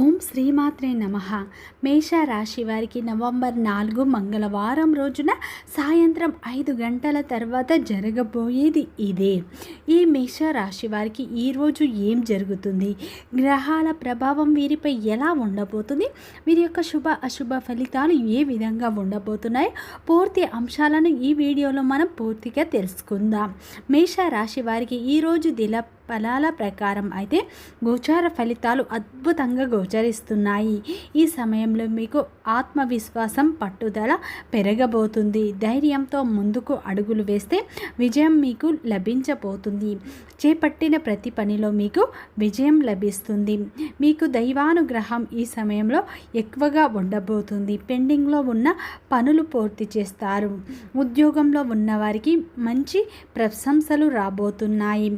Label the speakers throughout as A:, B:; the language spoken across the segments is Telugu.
A: ఓం శ్రీమాత్రే నమ. మేష రాశి వారికి నవంబర్ నాలుగు మంగళవారం రోజున సాయంత్రం ఐదు గంటల తర్వాత జరగబోయేది ఇదే. ఈ మేష రాశి వారికి ఈరోజు ఏం జరుగుతుంది? గ్రహాల ప్రభావం వీరిపై ఎలా ఉండబోతుంది? వీరి యొక్క శుభ అశుభ ఫలితాలు ఏ విధంగా ఉండబోతున్నాయో? పూర్తి అంశాలను ఈ వీడియోలో మనం పూర్తిగా తెలుసుకుందాం. మేష రాశి వారికి ఈరోజు దిల ఫలాల ప్రకారం అయితే గోచార ఫలితాలు అద్భుతంగా గోచరిస్తున్నాయి. ఈ సమయంలో మీకు ఆత్మవిశ్వాసం పట్టుదల పెరగబోతుంది. ధైర్యంతో ముందుకు అడుగులు వేస్తే విజయం మీకు లభించబోతుంది. చేపట్టిన ప్రతి పనిలో మీకు విజయం లభిస్తుంది. మీకు దైవానుగ్రహం ఈ సమయంలో ఎక్కువగా ఉండబోతుంది. పెండింగ్లో ఉన్న పనులు పూర్తి చేస్తారు. ఉద్యోగంలో ఉన్నవారికి మంచి ప్రశంసలు రాబోతున్నాయి.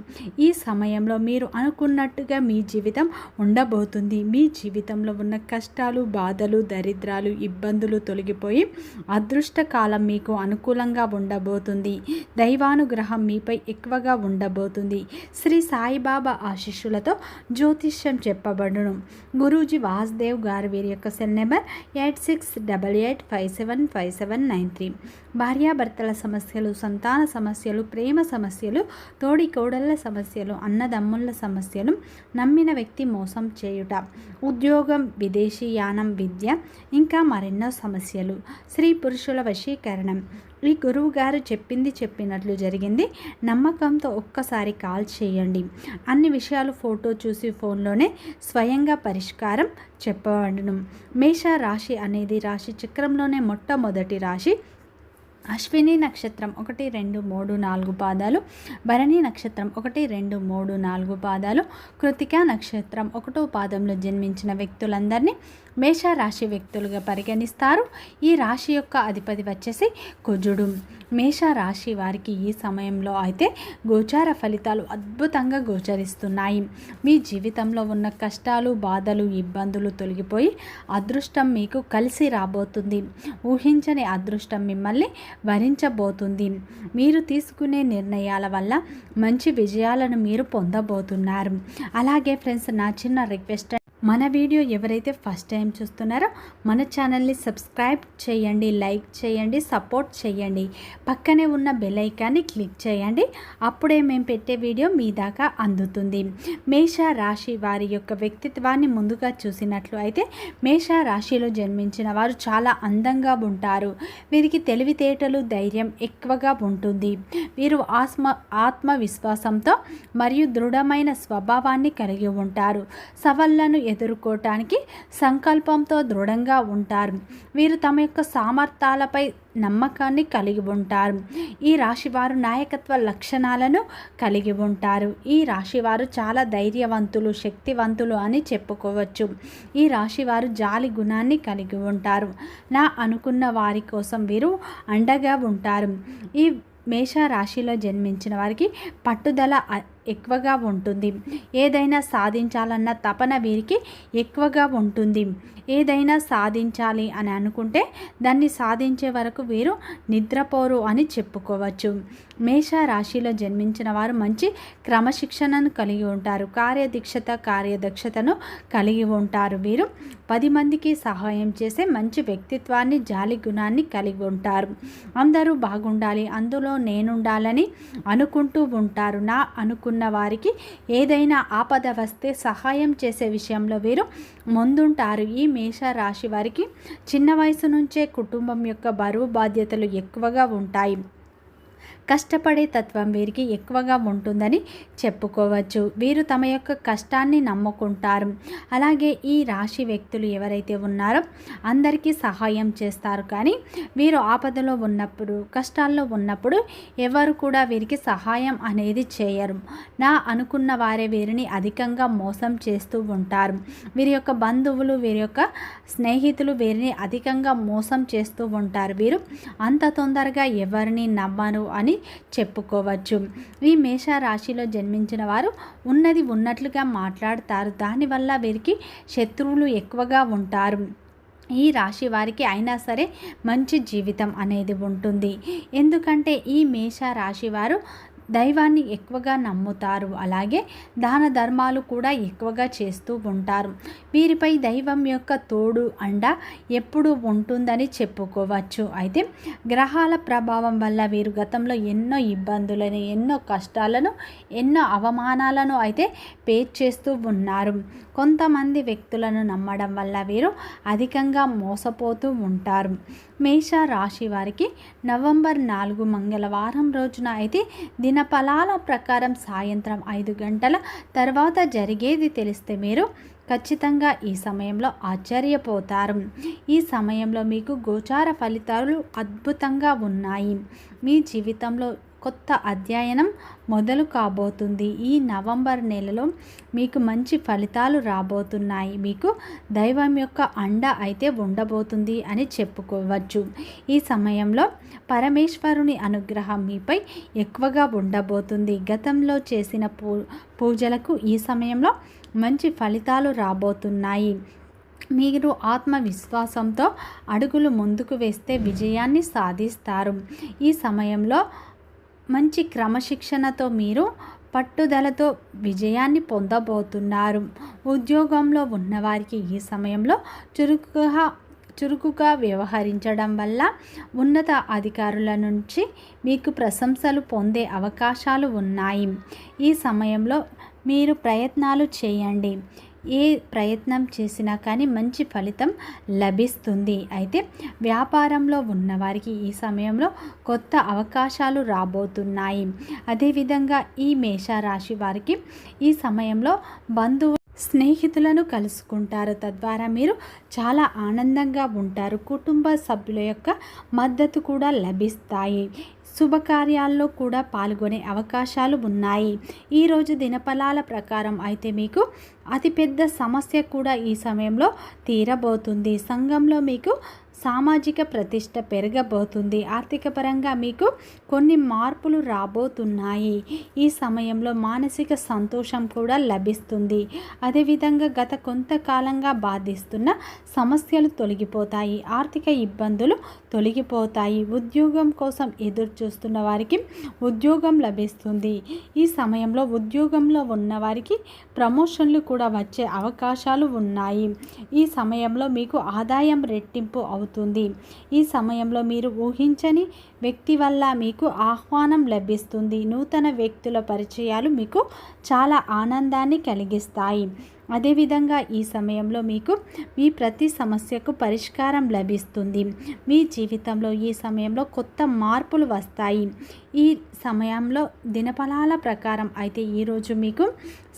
A: ఈ సమయంలో మీరు అనుకున్నట్టుగా మీ జీవితం ఉండబోతుంది. మీ జీవితంలో ఉన్న కష్టాలు బాధలు దరిద్రాలు ఇబ్బందులు తొలగిపోయి అదృష్ట కాలం మీకు అనుకూలంగా ఉండబోతుంది. దైవానుగ్రహం మీపై ఎక్కువగా ఉండబోతుంది. శ్రీ సాయిబాబా ఆశిష్యులతో జ్యోతిష్యం చెప్పబడును. గురూజీ వాసుదేవ్ గారు వీరి యొక్క cell number eight six double eight five seven five seven nine three. భార్యాభర్తల సమస్యలు సంతాన సమస్యలు ప్రేమ సమస్యలు తోడి కోడళ్ళ సమస్యలు అన్నదమ్ముళ్ళ సమస్యలు నమ్మిన వ్యక్తి మోసం చేయుట. ఉద్యోగం విదేశీ యానం విద్య ఇంకా మరెన్నో సమస్యలు. స్త్రీ పురుషుల వశీకరణం. ఈ గురువు గారు చెప్పింది చెప్పినట్లు జరిగింది. నమ్మకంతో ఒక్కసారి కాల్ చేయండి. అన్ని విషయాలు ఫోటో చూసి ఫోన్లోనే స్వయంగా పరిష్కారం చెప్పబడును. మేష రాశి అనేది రాశి చక్రంలోనే మొట్టమొదటి రాశి. అశ్విని నక్షత్రం ఒకటి రెండు మూడు నాలుగు పాదాలు. భరణి నక్షత్రం ఒకటి రెండు మూడు నాలుగు పాదాలు. కృతికా నక్షత్రం ఒకటో పాదంలో జన్మించిన వ్యక్తులందరినీ మేషరాశి వ్యక్తులుగా పరిగణిస్తారు. ఈ రాశి యొక్క అధిపతి వచ్చేసి కుజుడు. మేష రాశి వారికి ఈ సమయంలో అయితే గోచార ఫలితాలు అద్భుతంగా గోచరిస్తున్నాయి. మీ జీవితంలో ఉన్న కష్టాలు బాధలు ఇబ్బందులు తొలగిపోయి అదృష్టం మీకు కలిసి రాబోతుంది. ఊహించని అదృష్టం మిమ్మల్ని వరించబోతుంది. మీరు తీసుకునే నిర్ణయాల వల్ల మంచి విజయాలను మీరు పొందబోతున్నారు. అలాగే ఫ్రెండ్స్ నా చిన్న రిక్వెస్ట్ మన వీడియో ఎవరైతే ఫస్ట్ టైం చూస్తున్నారో మన ఛానల్ని సబ్స్క్రైబ్ చేయండి లైక్ చేయండి సపోర్ట్ చేయండి. పక్కనే ఉన్న బెల్ ఐకాన్ని క్లిక్ చేయండి. అప్పుడే మేము పెట్టే వీడియో మీ దాకా అందుతుంది. మేష రాశి వారి యొక్క వ్యక్తిత్వాన్ని ముందుగా చూసినట్లు అయితే మేష రాశిలో జన్మించిన వారు చాలా అందంగా ఉంటారు. వీరికి తెలివితేటలు ధైర్యం ఎక్కువగా ఉంటుంది. వీరు ఆత్మ ఆత్మవిశ్వాసంతో మరియు దృఢమైన స్వభావాన్ని కలిగి ఉంటారు. సవాళ్ళను ఎదుర్కోవటానికి సంకల్పంతో దృఢంగా ఉంటారు. వీరు తమ యొక్క సామర్థ్యాలపై నమ్మకాన్ని కలిగి ఉంటారు. ఈ రాశివారు నాయకత్వ లక్షణాలను కలిగి ఉంటారు. ఈ రాశివారు చాలా ధైర్యవంతులు శక్తివంతులు అని చెప్పుకోవచ్చు. ఈ రాశివారు జాలి గుణాన్ని కలిగి ఉంటారు. నా అనుకున్న వారి కోసం వీరు అండగా ఉంటారు. ఈ మేష రాశిలో జన్మించిన వారికి పట్టుదల ఎక్కువగా ఉంటుంది. ఏదైనా సాధించాలన్న తపన వీరికి ఎక్కువగా ఉంటుంది. ఏదైనా సాధించాలి అని అనుకుంటే దాన్ని సాధించే వరకు వీరు నిద్రపోరు అని చెప్పుకోవచ్చు. మేష రాశిలో జన్మించిన వారు మంచి క్రమశిక్షణను కలిగి ఉంటారు. కార్యదీక్షత కార్యదక్షతను కలిగి ఉంటారు. వీరు పది మందికి సహాయం చేసే మంచి వ్యక్తిత్వాన్ని జాలి గుణాన్ని కలిగి ఉంటారు. అందరూ బాగుండాలి. అందులో నేనుండాలని అనుకుంటూ ఉంటారు. నా అనుకున్న ఉన్న వారికి ఏదైనా ఆపద వస్తే సహాయం చేసే విషయంలో వీరు ముందుంటారు. ఈ మేష రాశి వారికి చిన్న వయసు నుంచే కుటుంబం యొక్క బరువు బాధ్యతలు ఎక్కువగా ఉంటాయి. కష్టపడే తత్వం వీరికి ఎక్కువగా ఉంటుందని చెప్పుకోవచ్చు. వీరు తమ యొక్క కష్టాన్ని నమ్ముకుంటారు. అలాగే ఈ రాశి వ్యక్తులు ఎవరైతే ఉన్నారో అందరికీ సహాయం చేస్తారు. కానీ వీరు ఆపదలో ఉన్నప్పుడు కష్టాల్లో ఉన్నప్పుడు ఎవరు కూడా వీరికి సహాయం అనేది చేయరు. నా అనుకున్న వారే వీరిని అధికంగా మోసం చేస్తూ ఉంటారు. వీరి యొక్క బంధువులు వీరి యొక్క స్నేహితులు వీరిని అధికంగా మోసం చేస్తూ ఉంటారు. వీరు అంత తొందరగా ఎవరిని నమ్మరు అని చెప్పుకోవచ్చు. ఈ మేష రాశిలో జన్మించిన వారు ఉన్నది ఉన్నట్లుగా మాట్లాడతారు. దానివల్ల వీరికి శత్రువులు ఎక్కువగా ఉంటారు. ఈ రాశి వారికి అయినా సరే మంచి జీవితం అనేది ఉంటుంది. ఎందుకంటే ఈ మేష రాశి వారు దైవాన్ని ఎక్కువగా నమ్ముతారు. అలాగే దాన ధర్మాలు కూడా ఎక్కువగా చేస్తూ ఉంటారు. వీరిపై దైవం యొక్క తోడు అండ ఎప్పుడు ఉంటుందని చెప్పుకోవచ్చు. అయితే గ్రహాల ప్రభావం వల్ల వీరు గతంలో ఎన్నో ఇబ్బందులను ఎన్నో కష్టాలను ఎన్నో అవమానాలను అయితే పే చేస్తూ ఉన్నారు. కొంతమంది వ్యక్తులను నమ్మడం వల్ల వీరు అధికంగా మోసపోతూ ఉంటారు. మేష రాశి వారికి నవంబర్ నాలుగు మంగళవారం రోజున అయితే దినఫలాల ప్రకారం సాయంత్రం ఐదు గంటల తర్వాత జరిగేది తెలిస్తే మీరు ఖచ్చితంగా ఈ సమయంలో ఆశ్చర్యపోతారు. ఈ సమయంలో మీకు గోచార ఫలితాలు అద్భుతంగా ఉన్నాయి. మీ జీవితంలో కొత్త అధ్యయనం మొదలు కాబోతుంది. ఈ నవంబర్ నెలలో మీకు మంచి ఫలితాలు రాబోతున్నాయి. మీకు దైవం యొక్క అండ అయితే ఉండబోతుంది అని చెప్పుకోవచ్చు. ఈ సమయంలో పరమేశ్వరుని అనుగ్రహం మీపై ఎక్కువగా ఉండబోతుంది. గతంలో చేసిన పూ పూజలకు ఈ సమయంలో మంచి ఫలితాలు రాబోతున్నాయి. మీరు ఆత్మవిశ్వాసంతో అడుగులు ముందుకు వేస్తే విజయాన్ని సాధిస్తారు. ఈ సమయంలో మంచి క్రమశిక్షణతో మీరు పట్టుదలతో విజయాన్ని పొందబోతున్నారు. ఉద్యోగంలో ఉన్నవారికి ఈ సమయంలో చురుకుగా చురుకుగా వ్యవహరించడం వల్ల ఉన్నత అధికారుల నుంచి మీకు ప్రశంసలు పొందే అవకాశాలు ఉన్నాయి. ఈ సమయంలో మీరు ప్రయత్నాలు చేయండి. ఏ ప్రయత్నం చేసినా కానీ మంచి ఫలితం లభిస్తుంది. అయితే వ్యాపారంలో ఉన్నవారికి ఈ సమయంలో కొత్త అవకాశాలు రాబోతున్నాయి. అదేవిధంగా ఈ మేషరాశి వారికి ఈ సమయంలో బంధువు స్నేహితులను కలుసుకుంటారు. తద్వారా మీరు చాలా ఆనందంగా ఉంటారు. కుటుంబ సభ్యుల యొక్క మద్దతు కూడా లభిస్తాయి. శుభకార్యాల్లో కూడా పాల్గొనే అవకాశాలు ఉన్నాయి. ఈరోజు దినఫలాల ప్రకారం అయితే మీకు అతిపెద్ద సమస్య కూడా ఈ సమయంలో తీరబోతుంది. సంఘంలో మీకు సామాజిక ప్రతిష్ట పెరగబోతుంది. ఆర్థికపరంగా మీకు కొన్ని మార్పులు రాబోతున్నాయి. ఈ సమయంలో మానసిక సంతోషం కూడా లభిస్తుంది. అదేవిధంగా గత కొంతకాలంగా బాధిస్తున్న సమస్యలు తొలగిపోతాయి. ఆర్థిక ఇబ్బందులు తొలగిపోతాయి. ఉద్యోగం కోసం ఎదురు చూస్తున్న వారికి ఉద్యోగం లభిస్తుంది. ఈ సమయంలో ఉద్యోగంలో ఉన్న వారికి ప్రమోషన్లు కూడా వచ్చే అవకాశాలు ఉన్నాయి. ఈ సమయంలో మీకు ఆదాయం రెట్టింపు అవుతుంది ఈ సమయంలో మీరు ఊహించని వ్యక్తి వల్ల మీకు ఆహ్వానం లభిస్తుంది. నూతన వ్యక్తుల పరిచయాలు మీకు చాలా ఆనందాన్ని కలిగిస్తాయి. అదేవిధంగా ఈ సమయంలో మీకు మీ ప్రతి సమస్యకు పరిష్కారం లభిస్తుంది. మీ జీవితంలో ఈ సమయంలో కొత్త మార్పులు వస్తాయి. ఈ సమయంలో దినఫలాల ప్రకారం అయితే ఈరోజు మీకు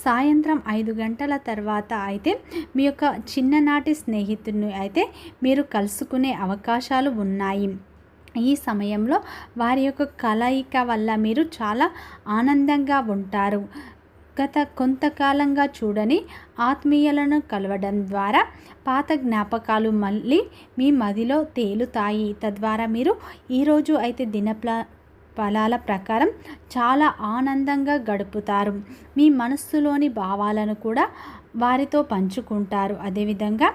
A: సాయంత్రం ఐదు గంటల తర్వాత అయితే మీ యొక్క చిన్ననాటి స్నేహితుడిని అయితే మీరు కలుసుకునే అవకాశాలు ఉన్నాయి. ఈ సమయంలో వారి యొక్క కలయిక వల్ల మీరు చాలా ఆనందంగా ఉంటారు. గత కొంతకాలంగా చూడని ఆత్మీయులను కలవడం ద్వారా పాత జ్ఞాపకాలు మళ్ళీ మీ మదిలో తేలుతాయి. తద్వారా మీరు ఈరోజు అయితే దినప్ల ఫలాల ప్రకారం చాలా ఆనందంగా గడుపుతారు. మీ మనస్సులోని భావాలను కూడా వారితో పంచుకుంటారు. అదేవిధంగా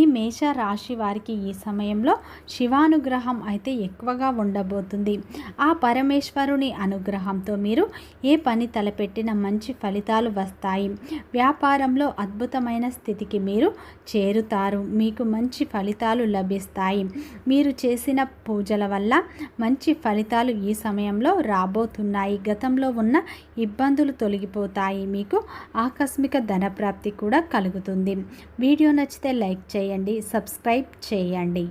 A: ఈ మేష రాశి వారికి ఈ సమయంలో శివానుగ్రహం అయితే ఎక్కువగా ఉండబోతుంది. ఆ పరమేశ్వరుని అనుగ్రహంతో మీరు ఏ పని తలపెట్టిన మంచి ఫలితాలు వస్తాయి. వ్యాపారంలో అద్భుతమైన స్థితికి మీరు చేరుతారు. మీకు మంచి ఫలితాలు లభిస్తాయి. మీరు చేసిన పూజల వల్ల మంచి ఫలితాలు ఈ సమయంలో రాబోతున్నాయి. గతంలో ఉన్న ఇబ్బందులు తొలగిపోతాయి. మీకు ఆకస్మిక ధనప్రాప్తి కూడా కలుగుతుంది. వీడియో నచ్చితే లైక్ చేయండి సబ్స్క్రైబ్ చేయండి.